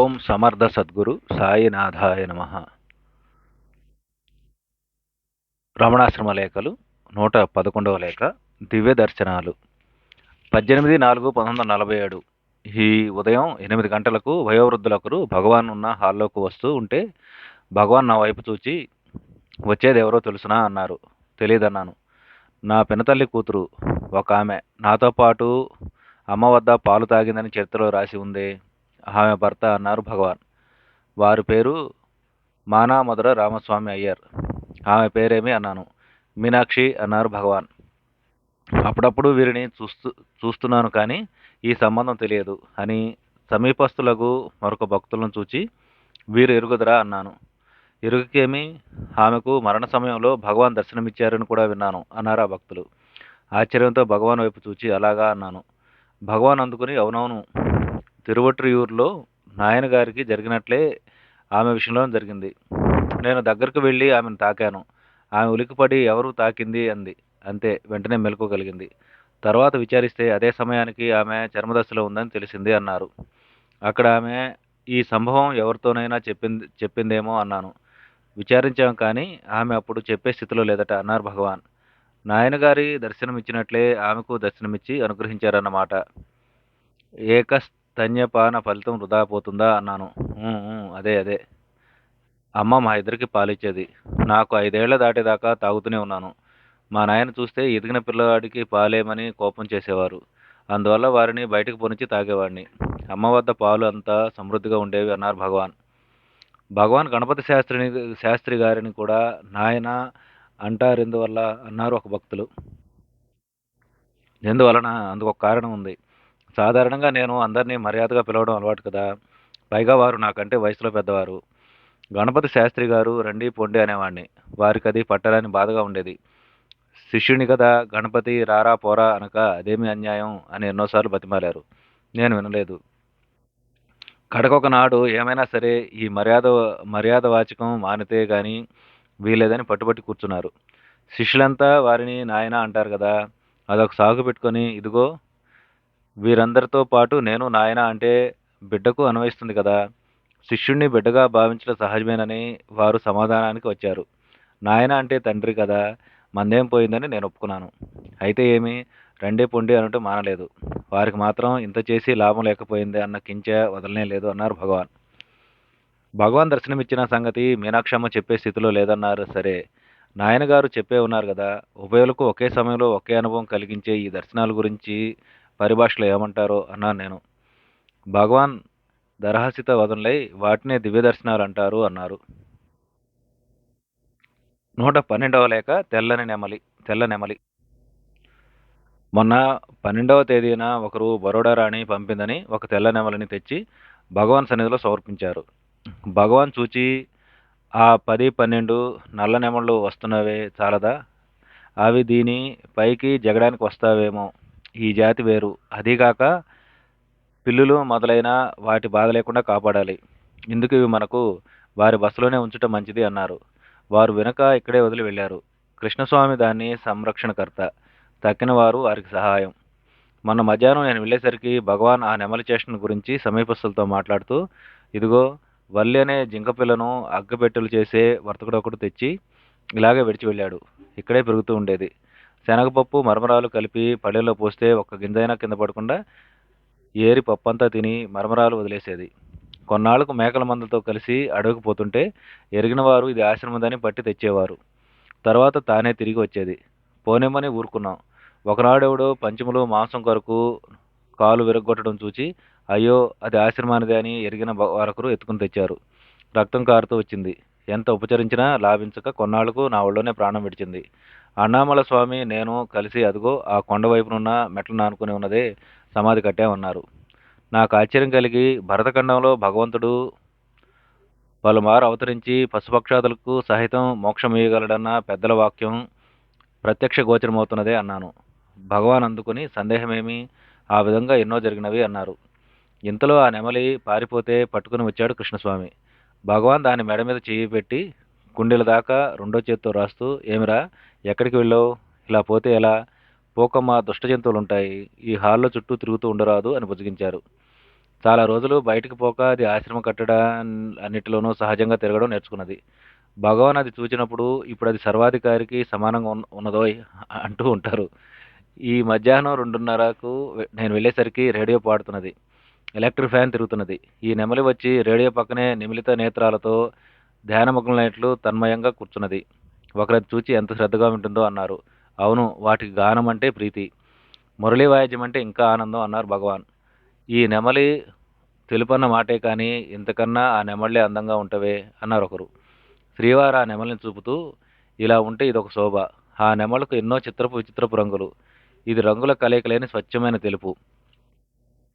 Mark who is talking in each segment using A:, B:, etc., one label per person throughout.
A: ఓం సమర్థ సద్గురు సాయినాథాయ నమ. రమణాశ్రమ లేఖలు నూట పదకొండవ లేఖ దివ్య దర్శనాలు. పద్దెనిమిది నాలుగు పంతొమ్మిది వందల నలభై ఏడు. ఈ ఉదయం ఎనిమిది గంటలకు వయోవృద్ధులొకరు భగవాన్ ఉన్న హాల్లోకి వస్తూ ఉంటే భగవాన్ నా వైపు చూచి వచ్చేది ఎవరో తెలుసునా? అన్నారు. తెలియదన్నాను నా పినతల్లి కూతురు ఒక ఆమె నాతో పాటు అమ్మ వద్ద పాలు తాగిందని చరిత్రలో రాసి ఉంది. ఆమె భర్త అన్నారు భగవాన్. వారి పేరు మానామధుర రామస్వామి అయ్యర్. ఆమె పేరేమి అన్నాను. మీనాక్షి అన్నారు భగవాన్. అప్పుడప్పుడు వీరిని చూస్తూ చూస్తున్నాను కానీ ఈ సంబంధం తెలియదు అని సమీపస్తులకు మరొక భక్తులను చూచి వీరు ఎరుగుదరా అన్నాను. ఎరుగుకేమి? ఆమెకు మరణ సమయంలో భగవాన్ దర్శనమిచ్చారని కూడా విన్నాను అన్నారు ఆ భక్తులు. ఆశ్చర్యంతో భగవాన్ వైపు చూచి అలాగా అన్నాను. భగవాన్ అందుకుని అవునవును తిరువట్రియూరులో నాయనగారికి జరిగినట్లే ఆమె విషయంలో జరిగింది. నేను దగ్గరకు వెళ్ళి ఆమెను తాకాను. ఆమె ఉలికిపడి ఎవరు తాకింది అంది. అంతే వెంటనే మెలకువగలిగింది తర్వాత విచారిస్తే అదే సమయానికి ఆమె చర్మదశలో ఉందని తెలిసింది అన్నారు. అక్కడ ఆమె ఈ సంభవం ఎవరితోనైనా చెప్పింది చెప్పిందేమో అన్నాను. విచారించాం కానీ ఆమె అప్పుడు చెప్పే స్థితిలో లేదట అన్నారు భగవాన్. నాయనగారి దర్శనమిచ్చినట్లే ఆమెకు దర్శనమిచ్చి అనుగ్రహించారన్నమాట. ధన్యపాన ఫలితం వృధా పోతుందా అన్నాను. అదే అదే. అమ్మ మా ఇద్దరికి పాలిచ్చేది. నాకు ఐదేళ్ళ దాటేదాకా తాగుతూనే ఉన్నాను. మా నాయన చూస్తే ఎదిగిన పిల్లవాడికి పాలేమని కోపం చేసేవారు. అందువల్ల వారిని బయటకు పొనిచి తాగేవాడిని. అమ్మ వద్ద పాలు అంతా సమృద్ధిగా ఉండేవి అన్నారు భగవాన్. భగవాన్ గణపతి శాస్త్రిని శాస్త్రి గారిని కూడా నాయన అంటారు. ఎందువల్ల? అన్నారు ఒక భక్తులు. ఎందువలన? అందుకు ఒక కారణం ఉంది. సాధారణంగా నేను అందరినీ మర్యాదగా పిలవడం అలవాటు కదా. పైగా వారు నాకంటే వయసులో పెద్దవారు. గణపతి శాస్త్రి గారు రండి పొండి అనేవాడిని వారికి అది పట్టరాని బాధగా ఉండేది. శిష్యుని కదా గణపతి రారా పోరా అనక అదేమి అన్యాయం అని ఎన్నోసార్లు బతిమాలారు. నేను వినలేదు. కడకొకనాడు ఏమైనా సరే ఈ మర్యాద మర్యాద వాచకం మానితే కానీ వీలేదని పట్టుబట్టి కూర్చున్నారు. శిష్యులంతా వారిని నాయన అంటారు కదా అదొక సాగు పెట్టుకొని ఇదిగో వీరందరితో పాటు నేను నాయన అంటే బిడ్డకు అన్వయిస్తుంది కదా. శిష్యుణ్ణి బిడ్డగా భావించడం సహజమేనని వారు సమాధానానికి వచ్చారు. నాయన అంటే తండ్రి కదా. మందేం పోయిందని నేను ఒప్పుకున్నాను. అయితే ఏమి? రెండే పొండి అనటూ మానలేదు. వారికి మాత్రం ఇంత చేసి లాభం లేకపోయింది అన్న కించ వదలనే లేదు అన్నారు భగవాన్. భగవాన్ దర్శనమిచ్చిన సంగతి మీనాక్షమ్మ చెప్పే స్థితిలో లేదన్నారు. సరే. నాయన గారు చెప్పే ఉన్నారు కదా. ఉభయులకు ఒకే సమయంలో ఒకే అనుభవం కలిగించే ఈ దర్శనాల గురించి పరిభాషలో ఏమంటారో అన్నాను నేను. భగవాన్ దరహసిత వదనలై వాటినే దివ్యదర్శనాలు అంటారు అన్నారు. నూట పన్నెండవ లేక తెల్లని నెమలి తెల్ల నెమలి. మొన్న పన్నెండవ తేదీన ఒకరు బరోడా రాణి పంపిందని ఒక తెల్ల నెమలిని తెచ్చి భగవాన్ సన్నిధిలో సమర్పించారు. భగవాన్ చూచి ఆ పది పన్నెండు నల్ల నెమళ్ళు వస్తున్నవే చాలదా? అవి దీని పైకి జగడానికి వస్తావేమో. ఈ జాతి వేరు. అదీగాక పిల్లులు మొదలైన వాటి బాధ లేకుండా కాపాడాలి. ఇందుకు ఇవి మనకు వారి బస్సులోనే ఉంచటం మంచిది అన్నారు. వారు వెనుక ఇక్కడే వదిలి వెళ్ళారు. కృష్ణస్వామి దాన్ని సంరక్షణకర్త. తక్కిన వారు వారికి సహాయం. మొన్న మధ్యాహ్నం నేను వెళ్ళేసరికి భగవాన్ ఆ నెమలి చేష్టను గురించి సమీపస్తులతో మాట్లాడుతూ ఇదిగో వల్లి అనే జింకపిల్లను అగ్గపెట్టెలు చేసే వర్తకుడొకడు తెచ్చి ఇలాగే విడిచి వెళ్ళాడు. ఇక్కడే పెరుగుతూ ఉండేది. శనగపప్పు మరమరాలు కలిపి పళ్ళెల్లో పోస్తే ఒక్క గింజైనా కింద పడకుండా ఏరి పప్పంతా తిని మరమరాలు వదిలేసేది. కొన్నాళ్ళకు మేకల మందలతో కలిసి అడవికి పోతుంటే ఎరిగిన వారు ఇది ఆశ్రమదని పట్టి తెచ్చేవారు. తర్వాత తానే తిరిగి వచ్చేది. పోనేమని ఊరుకున్నాం. ఒకనాడెవడో పంచములు మాంసం కొరకు కాలు విరగొట్టడం చూచి అయ్యో అది ఆశ్రమానిదే అని ఎరిగిన బ- ఎత్తుకుని తెచ్చారు. రక్తం కారుతూ వచ్చింది. ఎంత ఉపచరించినా లాభించక కొన్నాళ్ళకు నా ఒళ్ళోనే ప్రాణం విడిచింది. అన్నామల స్వామి నేను కలిసి అదిగో ఆ కొండ వైపునున్న మెట్లను ఆనుకుని ఉన్నదే సమాధి కట్టామన్నారు నాకు ఆశ్చర్యం కలిగి భరతఖండంలో భగవంతుడు పలుమారు అవతరించి పశుపక్షాదులకు సహితం మోక్షం పెద్దల వాక్యం ప్రత్యక్ష గోచరమవుతున్నదే అన్నాను. భగవాన్ అందుకుని సందేహమేమి ఆ విధంగా ఎన్నో జరిగినవి అన్నారు. ఇంతలో ఆ నెమలి పారిపోతే పట్టుకుని వచ్చాడు కృష్ణస్వామి. భగవాన్ దాని మెడ మీద చేయి పెట్టి కుండెల దాకా రెండో చేత్తో రాస్తూ ఏమిరా ఎక్కడికి వెళ్ళావు? ఇలా పోతే ఎలా? పోకమ్మ దుష్ట జంతువులు ఉంటాయి. ఈ హాల్లో చుట్టూ తిరుగుతూ ఉండరాదు అని బుజ్జగించారు. చాలా రోజులు బయటికి పోక అది ఆశ్రమం కట్టడా అన్నిటిలోనూ సహజంగా తిరగడం నేర్చుకున్నది. భగవాన్ అది చూచినప్పుడు ఇప్పుడు అది సర్వాధికారికి సమానంగా ఉన్నదో అంటూ ఉంటారు. ఈ మధ్యాహ్నం రెండున్నరకు నేను వెళ్ళేసరికి రేడియో పాడుతున్నది. ఎలక్ట్రిక్ ఫ్యాన్ తిరుగుతున్నది. ఈ నెమలి వచ్చి రేడియో పక్కనే నిమిలిత నేత్రాలతో ధ్యానమగ్నైనట్లు తన్మయంగా కూర్చున్నది. ఒకరది చూచి ఎంత శ్రద్ధగా ఉంటుందో అన్నారు. అవును వాటికి గానం అంటే ప్రీతి. మురళీ వాయిద్యం అంటే ఇంకా ఆనందం అన్నారు భగవాన్. ఈ నెమలి తెలుపన్న మాటే కానీ ఇంతకన్నా ఆ నెమళ్ళే అందంగా ఉంటవే అన్నారు ఒకరు. శ్రీవారు ఆ నెమలిని చూపుతూ ఇలా ఉంటే ఇదొక శోభ. ఆ నెమలకు ఎన్నో చిత్రపు విచిత్రపు రంగులు. ఇది రంగుల కలయిక లేని స్వచ్ఛమైన తెలుపు.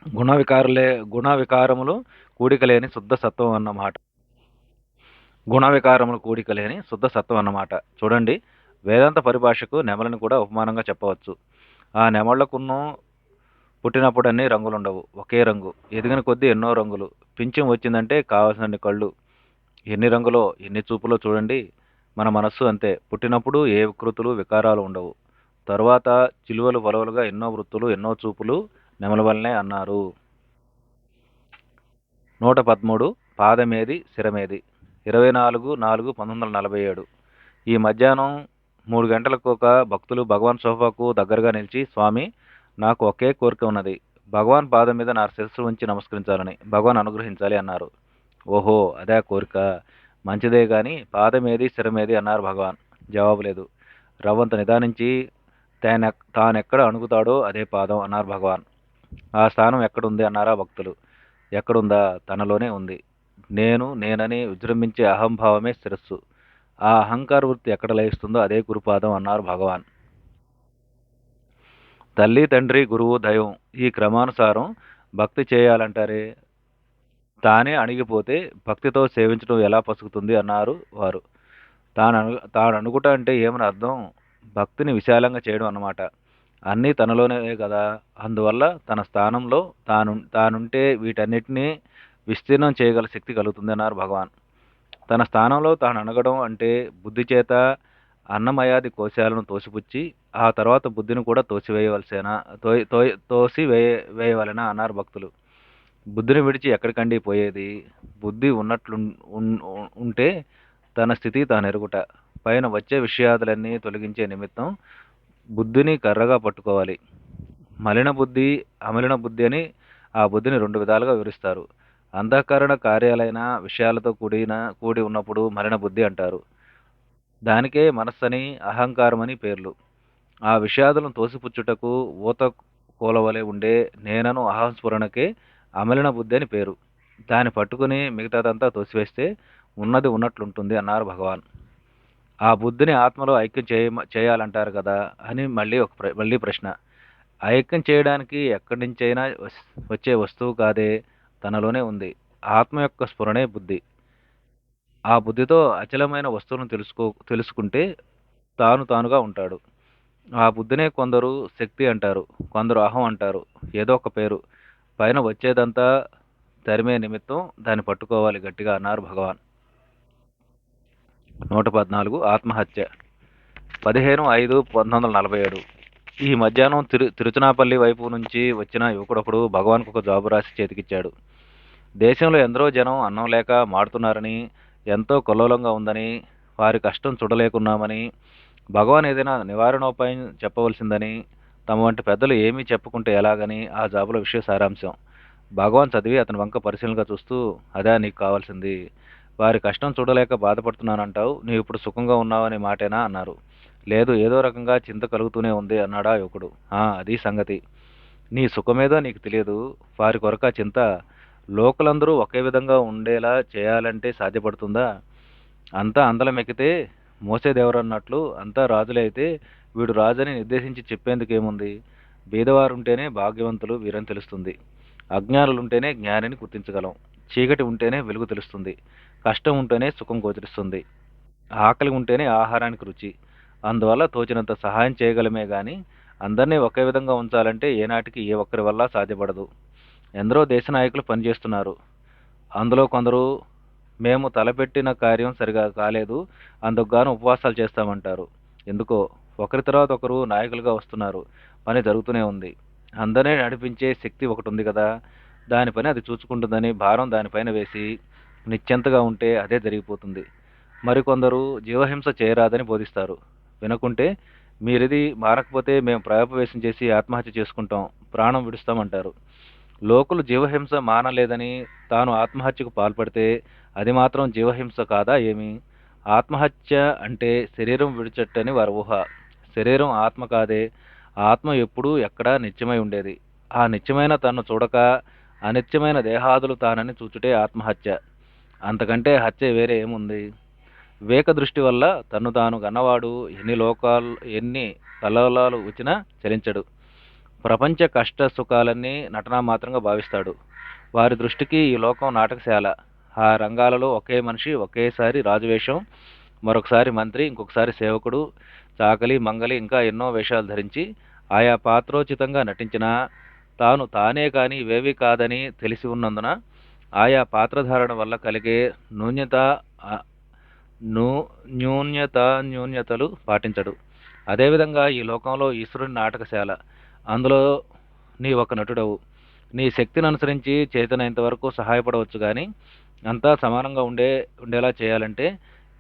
A: గుణ వికారులే గుణ వికారములు కూడిక శుద్ధ సత్వం అన్నమాట. గుణ వికారములు కూడిక శుద్ధ సత్వం అన్నమాట. చూడండి వేదాంత పరిభాషకు నెమలని కూడా ఉపమానంగా చెప్పవచ్చు. ఆ నెమళ్ళకున్నో పుట్టినప్పుడు అన్ని రంగులు ఉండవు ఒకే రంగు. ఎదిగిన కొద్దీ ఎన్నో రంగులు. పింఛం వచ్చిందంటే కావలసినన్ని కళ్ళు. ఎన్ని రంగులో ఎన్ని చూపులో చూడండి మన మనస్సు అంతే. పుట్టినప్పుడు ఏ వికృతులు వికారాలు ఉండవు. తరువాత చిలువలు పొలవలుగా ఎన్నో వృత్తులు ఎన్నో చూపులు నెమలవల్లనే అన్నారు. నూట పదమూడు పాదమేది శిరమేది. ఇరవై నాలుగు నాలుగు పంతొమ్మిది వందల నలభై ఏడు. ఈ మధ్యాహ్నం మూడు గంటలకు ఒక భక్తులు భగవాన్ సోఫాకు దగ్గరగా నిలిచి స్వామి నాకు ఒకే కోరిక ఉన్నది. భగవాన్ పాదం మీద నా శిరస్సు ఉంచి నమస్కరించాలని భగవాన్ అనుగ్రహించాలి అన్నారు. ఓహో అదే కోరిక. మంచిదే కానీ పాదమేది శిరమేది అన్నారు భగవాన్. జవాబు లేదు. రవ్వంత నిదానించి తాను తానెక్కడ అణుగుతాడో అదే పాదం అన్నారు భగవాన్. ఆ స్థానం ఎక్కడుంది అన్నారా భక్తులు. ఎక్కడుందా? తనలోనే ఉంది. నేను నేనని విజృంభించే అహంభావమే శిరస్సు. ఆ అహంకార వృత్తి ఎక్కడ లయిస్తుందో అదే గురుపాదం అన్నారు భగవాన్. తల్లి తండ్రి గురువు దైవం ఈ క్రమానుసారం భక్తి చేయాలంటారే? తానే అణిగిపోతే భక్తితో సేవించడం ఎలా పసుకుతుంది అన్నారు వారు. తాను అను తాను అనుకుంటా అంటే ఏమని అర్థం? భక్తిని విశాలంగా చేయడం అన్నమాట. అన్నీ తనలోనే కదా. అందువల్ల తన స్థానంలో తాను తానుంటే వీటన్నిటినీ విస్తీర్ణం చేయగల శక్తి కలుగుతుంది అన్నారు భగవాన్. తన స్థానంలో తాను అనగడం అంటే బుద్ధి చేత అన్నమయాది కోశాలను తోసిపుచ్చి ఆ తర్వాత బుద్ధిని కూడా తోసివేయవలసేనా తో తో తోసి వేయ వేయవలెనా అన్నారు భక్తులు. బుద్ధిని విడిచి ఎక్కడికండి పోయేది? బుద్ధి ఉన్నట్లు ఉంటే తన స్థితి తాను ఎరుగుట పైన వచ్చే విషయాదులన్నీ తొలగించే నిమిత్తం బుద్ధిని కర్రగా పట్టుకోవాలి. మలిన బుద్ధి అమలిన బుద్ధి అని ఆ బుద్ధిని రెండు విధాలుగా వివరిస్తారు. అంధకరణ కార్యాలైన విషయాలతో కూడిన కూడి ఉన్నప్పుడు మలిన బుద్ధి అంటారు. దానికే మనస్సని అహంకారమని పేర్లు. ఆ విషయాదులను తోసిపుచ్చుటకు ఊత కూలవలే ఉండే నేనను అహంస్ఫురణకే అమలిన బుద్ధి అని పేరు. దాన్ని పట్టుకుని మిగతాదంతా తోసివేస్తే ఉన్నది ఉన్నట్లుంటుంది అన్నారు భగవాన్. ఆ బుద్ధిని ఆత్మలో ఐక్యం చేయ చేయాలంటారు కదా అని మళ్ళీ ఒక ప్ర- మళ్ళీ ప్రశ్న. ఐక్యం చేయడానికి ఎక్కడి నుంచైనా వస్- వచ్చే వస్తువు కాదే తనలోనే ఉంది. ఆత్మ యొక్క స్ఫురణే బుద్ధి. ఆ బుద్ధితో అచలమైన వస్తువును తెలుసుకో తెలుసుకుంటే తాను తానుగా ఉంటాడు. ఆ బుద్ధినే కొందరు శక్తి అంటారు కొందరు అహం అంటారు ఏదో ఒక పేరు. పైన వచ్చేదంతా తరిమే నిమిత్తం దాన్ని పట్టుకోవాలి గట్టిగా అన్నారు భగవాన్. నూట పద్నాలుగు ఆత్మహత్య. పదిహేను ఐదు పంతొమ్మిది వందల నలభై ఏడు. ఈ మధ్యాహ్నం తిరు తిరుచునాపల్లి వైపు నుంచి వచ్చిన యువకుడొకడు భగవాన్కు ఒక జాబు రాసి చేతికిచ్చాడు. దేశంలో ఎందరో జనం అన్నం లేక మాడుతున్నారని ఎంతో కొల్లోలంగా ఉందని వారి కష్టం చూడలేకున్నామని భగవాన్ ఏదైనా నివారణోపాయం చెప్పవలసిందని తమ వంటి పెద్దలు ఏమీ చెప్పుకుంటే ఎలాగని ఆ జాబుల విషయ సారాంశం. భగవాన్ చదివి అతని వంక పరిశీలనగా చూస్తూ అదే నీకు కావాల్సింది. వారి కష్టం చూడలేక బాధపడుతున్నానంటావు నీవు ఇప్పుడు సుఖంగా ఉన్నావనే మాటేనా అన్నారు. లేదు ఏదో రకంగా చింత కలుగుతూనే ఉంది అన్నాడా యువకుడు. "ఆ, అది సంగతి. నీ సుఖమేదో నీకు తెలియదు. వారి కొరక చింత లోకలందరూ ఒకే విధంగా ఉండేలా చేయాలంటే సాధ్యపడుతుందా? అంతా అందలమెక్కితే మోసేదేవరన్నట్లు అంతా రాజులే అయితే వీడు రాజని నిర్దేశించి చెప్పేందుకేముంది? బీదవారుంటేనే భాగ్యవంతులు వీరని తెలుస్తుంది. అజ్ఞానులుంటేనే జ్ఞానిని గుర్తించగలం. చీకటి ఉంటేనే వెలుగు తెలుస్తుంది. కష్టం ఉంటేనే సుఖం గోచరిస్తుంది. ఆకలి ఉంటేనే ఆహారానికి రుచి. అందువల్ల తోచినంత సహాయం చేయగలమే కానీ అందరినీ ఒకే విధంగా ఉంచాలంటే ఏనాటికి ఏ ఒక్కరి వల్ల సాధ్యపడదు. ఎందరో దేశ నాయకులు పనిచేస్తున్నారు. అందులో కొందరు మేము తలపెట్టిన కార్యం సరిగా కాలేదు అందుకు గాను ఉపవాసాలు చేస్తామంటారు. ఎందుకో ఒకరి తర్వాత ఒకరు నాయకులుగా వస్తున్నారు. పని జరుగుతూనే ఉంది. అందరినీ నడిపించే శక్తి ఒకటి ఉంది కదా. దాని పని అది చూసుకుంటుందని భారం దానిపైన వేసి నిశ్చింతగా ఉంటే అదే జరిగిపోతుంది. మరికొందరు జీవహింస చేయరాదని బోధిస్తారు. వినకుంటే మీరిది మారకపోతే మేము ప్రాయోపవేశం చేసి ఆత్మహత్య చేసుకుంటాం. ప్రాణం విడుస్తామంటారు. లోకులు జీవహింస మానలేదని తాను ఆత్మహత్యకు పాల్పడితే అది మాత్రం జీవహింస కాదా ఏమి? ఆత్మహత్య అంటే శరీరం విడిచట్టని వారి ఊహ. శరీరం ఆత్మ కాదే. ఆత్మ ఎప్పుడూ ఎక్కడా నిత్యమై ఉండేది. ఆ నిత్యమైన తన్ను చూడక అనిత్యమైన దేహాదులు తానని చూచుటే ఆత్మహత్య. అంతకంటే హత్య వేరే ఏముంది? వివేక దృష్టి వల్ల తను తాను గన్నవాడు ఎన్ని లోకాలు ఎన్ని కలలాలు వచ్చినా చలించడు. ప్రపంచ కష్ట సుఖాలన్నీ నటనా మాత్రంగా భావిస్తాడు. వారి దృష్టికి ఈ లోకం నాటకశాల. ఆ రంగాలలో ఒకే మనిషి ఒకేసారి రాజవేషం మరొకసారి మంత్రి ఇంకొకసారి సేవకుడు చాకలి మంగలి ఇంకా ఎన్నో వేషాలు ధరించి ఆయా పాత్రోచితంగా నటించినా తాను తానే కానీ ఇవేవి కాదని తెలిసి ఉన్నందున ఆయా పాత్రధారణ వల్ల కలిగే నూన్యత న్యూన్యత న్యూన్యతలు పాటించడు. అదేవిధంగా ఈ లోకంలో ఈశ్వరుని నాటకశాల అందులో నీ ఒక నటుడవు. నీ శక్తిని అనుసరించి చేతనైనంత వరకు సహాయపడవచ్చు కానీ అంతా సమానంగా ఉండే ఉండేలా చేయాలంటే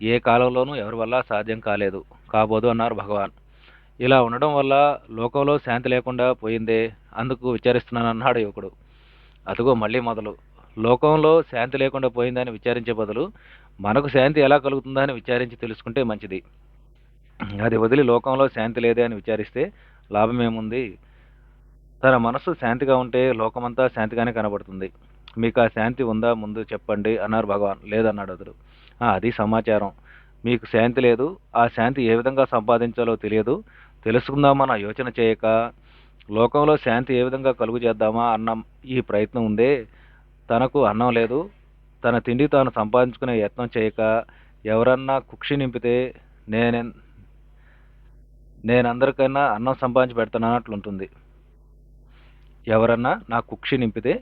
A: ఏ కాలంలోనూ ఎవరి వల్ల సాధ్యం కాలేదు. కాబోదు అన్నారు భగవాన్. ఇలా ఉండడం వల్ల లోకంలో శాంతి లేకుండా పోయిందే అందుకు విచారిస్తున్నానన్నాడు యువకుడు. అదిగో మళ్ళీ మొదలు. లోకంలో శాంతి లేకుండా పోయిందని విచారించే బదులు మనకు శాంతి ఎలా కలుగుతుందని విచారించి తెలుసుకుంటే మంచిది. అది వదిలి లోకంలో శాంతి లేదే అని విచారిస్తే లాభమేముంది? తన మనసు శాంతిగా ఉంటే లోకమంతా శాంతిగానే కనబడుతుంది. మీకు ఆ శాంతి ఉందా ముందు చెప్పండి అన్నారు భగవాన్. లేదన్నాడు అతడు. అది సమాచారం. మీకు శాంతి లేదు. ఆ శాంతి ఏ విధంగా సంపాదించాలో తెలియదు. తెలుసుకుందామన్న యోచన చేయక లోకంలో శాంతి ఏ విధంగా కలుగు చేద్దామా అన్న ఈ ప్రయత్నం ఉందే. తనకు అన్నం లేదు. తన తిండి తాను సంపాదించుకునే యత్నం చేయక ఎవరన్నా కుక్షి నింపితే నేను నేనందరికన్నా అన్నం సంపాదించి పెడతానన్నట్లుంటుంది ఎవరన్నా నా కుక్షి నింపితే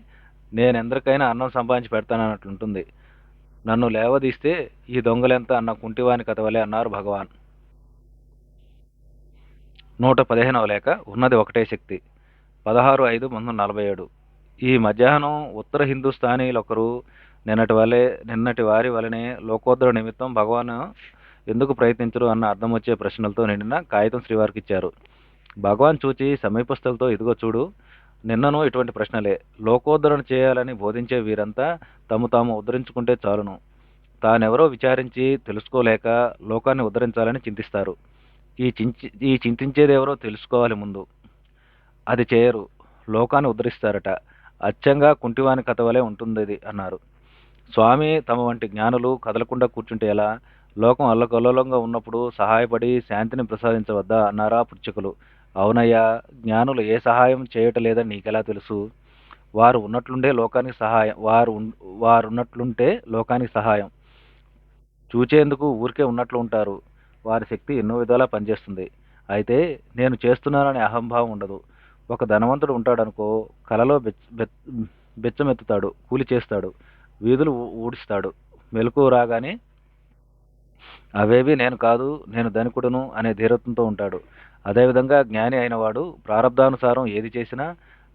A: నేను ఎందరికైనా అన్నం సంపాదించి పెడతానన్నట్లుంటుంది నన్ను లేవదీస్తే ఈ దొంగలెంత అన్న కుంటివాని కథవలే అన్నారు భగవాన్. నూట పదిహేనవ లేక ఉన్నది ఒకటే శక్తి. పదహారు ఐదు ముందు నలభై ఏడు. ఈ మధ్యాహ్నం ఉత్తర హిందుస్థానీలొకరు నిన్నటి వలె నిన్నటి వారి వలనే లోకోత్తర నిమిత్తం భగవాన్ ఎందుకు ప్రయత్నించరు అన్న అర్థం వచ్చే ప్రశ్నలతో నిండిన కాగితం శ్రీవారికి ఇచ్చారు భగవాన్ చూచి సమీపస్థులతో ఇదిగో చూడు నిన్నను ఇటువంటి ప్రశ్నలే. లోకోద్ధరణ చేయాలని బోధించే వీరంతా తమ తాము ఉద్ధరించుకుంటే చాలును. తానెవరో విచారించి తెలుసుకోలేక లోకాన్ని ఉద్ధరించాలని చింతిస్తారు. ఈ చించి ఈ చింతించేదెవరో తెలుసుకోవాలి ముందు. అది చేయరు. లోకాన్ని ఉద్ధరిస్తారట. అచ్చంగా కుంటివాని కథ వలె ఉంటుంది అన్నారు. స్వామి తమ వంటి జ్ఞానులు కదలకుండా కూర్చుంటే ఎలా? లోకం అల్లకల్లోలంగా ఉన్నప్పుడు సహాయపడి శాంతిని ప్రసాదించవద్దా అన్నారా పుచ్చకులు. అవునయ్యా జ్ఞానులు ఏ సహాయం చేయటలేదని నీకెలా తెలుసు? వారు ఉన్నట్లుండే లోకానికి సహాయం వారు వారున్నట్లుంటే వారు ఉన్నట్లుంటే లోకానికి సహాయం. చూచేందుకు ఊరికే ఉన్నట్లు ఉంటారు. వారి శక్తి ఎన్నో విధాలా పనిచేస్తుంది. అయితే నేను చేస్తున్నాననే అహంభావం ఉండదు. ఒక ధనవంతుడు ఉంటాడనుకో కలలో బెచ్ బెచ్ బెచ్చమెత్తుతాడు కూలి చేస్తాడు వీధులు ఊడిస్తాడు. మెలకు రాగానే అవేవి నేను కాదు నేను ధనికుడును అనే ధీరత్వంతో ఉంటాడు. అదేవిధంగా జ్ఞాని అయినవాడు ప్రారంధానుసారం ఏది చేసినా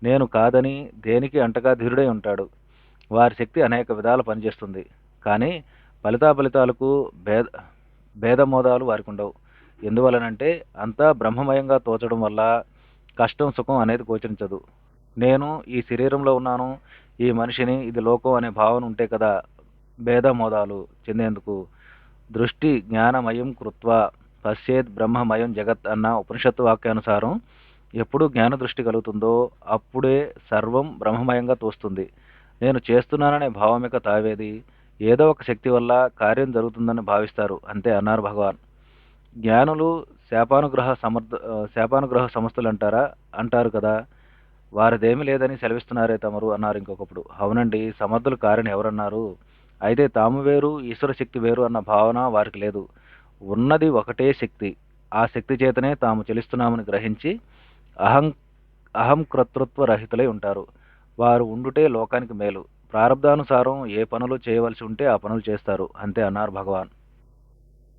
A: నేను కాదని దేనికి అంటగా ధీరుడై ఉంటాడు. వారి శక్తి అనేక విధాల పనిచేస్తుంది. కానీ ఫలితాఫలితాలకు భేద భేదమోదాలు వారికి ఉండవు ఎందువలనంటే అంతా బ్రహ్మమయంగా తోచడం వల్ల కష్టం సుఖం అనేది గోచరించదు. నేను ఈ శరీరంలో ఉన్నాను. ఈ మనిషిని ఇది లోకం అనే భావన ఉంటే కదా భేదమోదాలు చెందేందుకు? దృష్టి జ్ఞానమయం కృత్వ పశ్చేత్ బ్రహ్మమయం జగత్ అన్న ఉపనిషత్తు వాక్యానుసారం ఎప్పుడు జ్ఞాన దృష్టి కలుగుతుందో అప్పుడే సర్వం బ్రహ్మమయంగా తోస్తుంది. నేను చేస్తున్నాననే భావమిక తావేది? ఏదో ఒక శక్తి వల్ల కార్యం జరుగుతుందని భావిస్తారు అంతే అన్నారు భగవాన్. జ్ఞానులు శాపానుగ్రహ సమర్థ శాపానుగ్రహ సంస్థలు అంటారా? అంటారు కదా. వారిదేమీ లేదని సెలవిస్తున్నారే తమరు అన్నారు ఇంకొకప్పుడు. అవునండి సమర్థులు కారని ఎవరన్నారు? అయితే తాము వేరు ఈశ్వర శక్తి వేరు అన్న భావన వారికి లేదు. ఉన్నది ఒకటే శక్తి. ఆ శక్తి చేతనే తాము చెలిస్తున్నామని గ్రహించి అహం అహం కర్తృత్వ రహితులై ఉంటారు. వారు ఉండుటే లోకానికి మేలు. ప్రారంధానుసారం ఏ పనులు చేయవలసి ఉంటే ఆ పనులు చేస్తారు. అంతే అన్నారు భగవాన్.